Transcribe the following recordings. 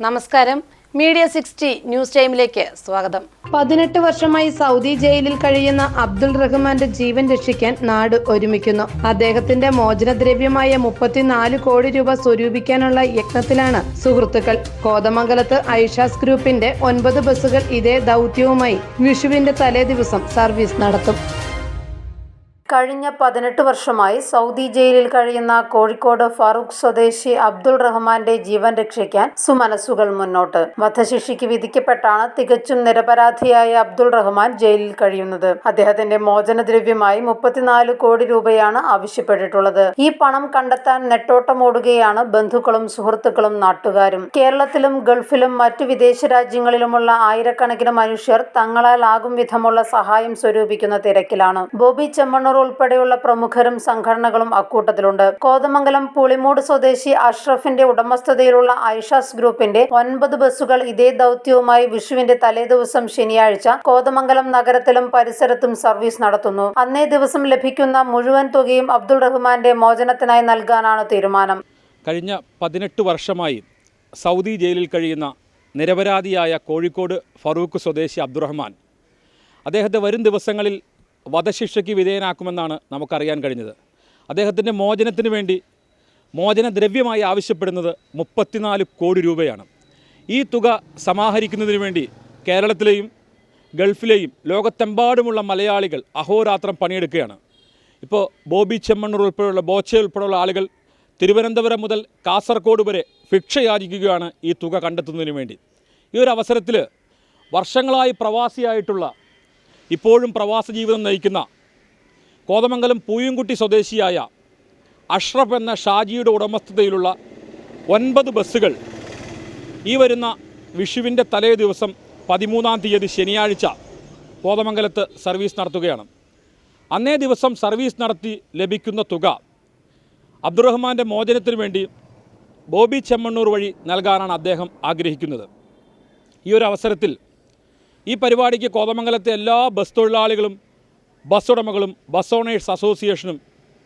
നമസ്കാരം. Media sixty news ടൈമിലേക്ക് സ്വാഗതം. പതിനെട്ട് വർഷമായി സൗദി ജയിലിൽ കഴിയുന്ന അബ്ദുൾ റഹ്മാന്റെ ജീവൻ രക്ഷിക്കാൻ നാട് ഒരുമിക്കുന്നു. അദ്ദേഹത്തിന്റെ മോചനദ്രവ്യമായ മുപ്പത്തിനാല് കോടി രൂപ സ്വരൂപിക്കാനുള്ള യജ്ഞത്തിലാണ് സുഹൃത്തുക്കൾ. കോതമംഗലത്ത് ഐഷാസ് ഗ്രൂപ്പിന്റെ ഒൻപത് ബസ്സുകൾ ഇതേ ദൗത്യവുമായി വിഷുവിന്റെ തലേ ദിവസം സർവീസ് നടത്തും. കഴിഞ്ഞ പതിനെട്ട് വർഷമായി സൗദി ജയിലിൽ കഴിയുന്ന കോഴിക്കോട് ഫാറൂഖ് സ്വദേശി അബ്ദുൾ റഹ്മാന്റെ ജീവൻ രക്ഷിക്കാൻ സുമനസ്സുകൾ മുന്നോട്ട്. വധശിക്ഷയ്ക്ക് വിധിക്കപ്പെട്ടാണ് തികച്ചും നിരപരാധിയായ അബ്ദുൾ റഹ്മാൻ ജയിലിൽ കഴിയുന്നത്. അദ്ദേഹത്തിന്റെ മോചനദ്രവ്യമായി മുപ്പത്തിനാല് കോടി രൂപയാണ് ആവശ്യപ്പെട്ടിട്ടുള്ളത്. ഈ പണം കണ്ടെത്താൻ നെട്ടോട്ടമോടുകയാണ് ബന്ധുക്കളും സുഹൃത്തുക്കളും നാട്ടുകാരും. കേരളത്തിലും ഗൾഫിലും മറ്റു വിദേശ രാജ്യങ്ങളിലുമുള്ള ആയിരക്കണക്കിന് മനുഷ്യർ തങ്ങളാൽ ആകും വിധമുള്ള സഹായം സ്വരൂപിക്കുന്ന തിരക്കിലാണ്. ബോബി ചെമ്മണ്ണൂർ ഉൾപ്പെടെയുള്ള പ്രമുഖരും സംഘടനകളും അക്കൂട്ടത്തിലുണ്ട്. കോതമംഗലം പുളിമൂട് സ്വദേശി അഷ്റഫിന്റെ ഉടമസ്ഥതയിലുള്ള ഐഷാസ് ഗ്രൂപ്പിന്റെ ഒൻപത് ബസ്സുകൾ ഇതേ ദൗത്യവുമായി വിഷുവിന്റെ തലേദിവസം ശനിയാഴ്ച കോതമംഗലം നഗരത്തിലും പരിസരത്തും സർവീസ് നടത്തുന്നു. അന്നേ ദിവസം ലഭിക്കുന്ന മുഴുവൻ തുകയും അബ്ദുൾ റഹ്മാന്റെ മോചനത്തിനായി നൽകാനാണ് തീരുമാനം. കഴിഞ്ഞ പതിനെട്ട് വർഷമായി സൗദി ജയിലിൽ കഴിയുന്ന നിരപരാധിയായ കോഴിക്കോട് ഫറൂഖ് സ്വദേശി അബ്ദുറഹ്മാൻ. അദ്ദേഹത്തെ വരും ദിവസങ്ങളിൽ വധശിക്ഷയ്ക്ക് വിധേയനാക്കുമെന്നാണ് നമുക്കറിയാൻ കഴിഞ്ഞത്. അദ്ദേഹത്തിന്റെ മോചനത്തിന് വേണ്ടി മോചനദ്രവ്യമായി ആവശ്യപ്പെടുന്നത് മുപ്പത്തിനാല് കോടി രൂപയാണ്. ഈ തുക സമാഹരിക്കുന്നതിന് വേണ്ടി കേരളത്തിലെയും ഗൾഫിലെയും ലോകത്തെമ്പാടുമുള്ള മലയാളികൾ അഹോരാത്രം പണിയെടുക്കുകയാണ്. ഇപ്പോൾ ബോബി ചെമ്മണ്ണൂർ ഉൾപ്പെടെയുള്ള ബോച്ച ഉൾപ്പെടെയുള്ള ആളുകൾ തിരുവനന്തപുരം മുതൽ കാസർഗോഡ് വരെ ഭിക്ഷ യാചിക്കുകയാണ് ഈ തുക കണ്ടെത്തുന്നതിന് വേണ്ടി. ഈ ഒരു അവസരത്തിൽ വർഷങ്ങളായി പ്രവാസിയായിട്ടുള്ള ഇപ്പോഴും പ്രവാസ ജീവിതം നയിക്കുന്ന കോതമംഗലം പൂയംകുട്ടി സ്വദേശിയായ അഷ്റഫ് എന്ന ഷാജിയുടെ ഉടമസ്ഥതയിലുള്ള ഒൻപത് ബസ്സുകൾ ഈ വരുന്ന വിഷുവിന്റെ തലേ ദിവസം പതിമൂന്നാം തീയതി ശനിയാഴ്ച കോതമംഗലത്ത് സർവീസ് നടത്തുകയാണ്. അന്നേ ദിവസം സർവീസ് നടത്തി ലഭിക്കുന്ന തുക അബ്ദുറഹ്മാന്റെ മോചനത്തിനു വേണ്ടി ബോബി ചെമ്മണ്ണൂർ വഴി നൽകാനാണ് അദ്ദേഹം ആഗ്രഹിക്കുന്നത്. ഈ ഒരു അവസരത്തിൽ ഈ പരിപാടിക്ക് കോതമംഗലത്തെ എല്ലാ ബസ് തൊഴിലാളികളും ബസ് ഉടമകളും ബസ് ഓണേഴ്സ് അസോസിയേഷനും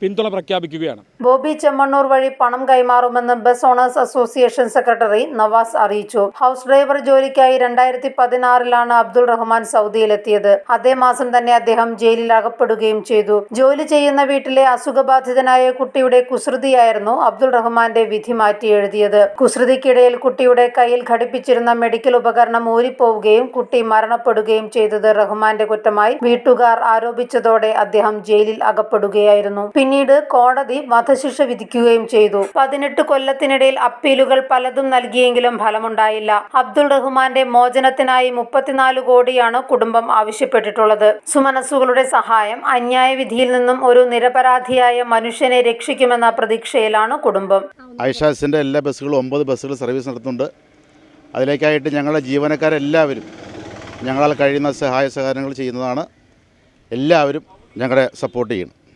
പിന്തുണ പ്രഖ്യാപിക്കുകയാണ്. ബോബി ചെമ്മണ്ണൂർ വഴി പണം കൈമാറുമെന്ന് bus owners association secretary Navas അറിയിച്ചു. ഹൗസ് ഡ്രൈവർ ജോലിക്കായി രണ്ടായിരത്തി പതിനാറിലാണ് അബ്ദുൾ റഹ്മാൻ സൗദിയിലെത്തിയത്. അതേ മാസം തന്നെ അദ്ദേഹം ജയിലിൽ അകപ്പെടുകയും ചെയ്തു. ജോലി ചെയ്യുന്ന വീട്ടിലെ അസുഖബാധിതനായ കുട്ടിയുടെ കുസൃതിയായിരുന്നു അബ്ദുൾ റഹ്മാന്റെ വിധി മാറ്റി എഴുതിയത്. കുസൃതിക്കിടയിൽ കുട്ടിയുടെ കയ്യിൽ ഘടിപ്പിച്ചിരുന്ന മെഡിക്കൽ ഉപകരണം ഊരിപ്പോവുകയും കുട്ടി മരണപ്പെടുകയും ചെയ്തത് റഹ്മാന്റെ കുറ്റമായി വീട്ടുകാർ ആരോപിച്ചതോടെ അദ്ദേഹം ജയിലിൽ അകപ്പെടുകയായിരുന്നു. പിന്നീട് കോടതി വധശിക്ഷ വിധിക്കുകയും ചെയ്തു. പതിനെട്ട് കൊല്ലത്തിനിടയിൽ അപ്പീലുകൾ പലതും നൽകിയെങ്കിലും ഫലമുണ്ടായില്ല. അബ്ദുൾ റഹ്മാന്റെ മോചനത്തിനായി മുപ്പത്തിനാല് കോടിയാണ് കുടുംബം ആവശ്യപ്പെട്ടിട്ടുള്ളത്. സുമനസ്സുകളുടെ സഹായം അന്യായ വിധിയിൽ നിന്നും ഒരു നിരപരാധിയായ മനുഷ്യനെ രക്ഷിക്കുമെന്ന പ്രതീക്ഷയിലാണ് കുടുംബം. ഐഷാസിന്റെ എല്ലാ ബസ്സുകളും ഒമ്പത് ബസ്സുകൾ സർവീസ് നടത്തുന്നുണ്ട്. അതിലേക്കായിട്ട് ഞങ്ങളുടെ ജീവനക്കാരെല്ലാവരും ഞങ്ങളാൽ കഴിയുന്ന സഹായ സഹകരണങ്ങൾ ചെയ്യുന്നതാണ്. എല്ലാവരും ഞങ്ങളെ സപ്പോർട്ട് ചെയ്യണം.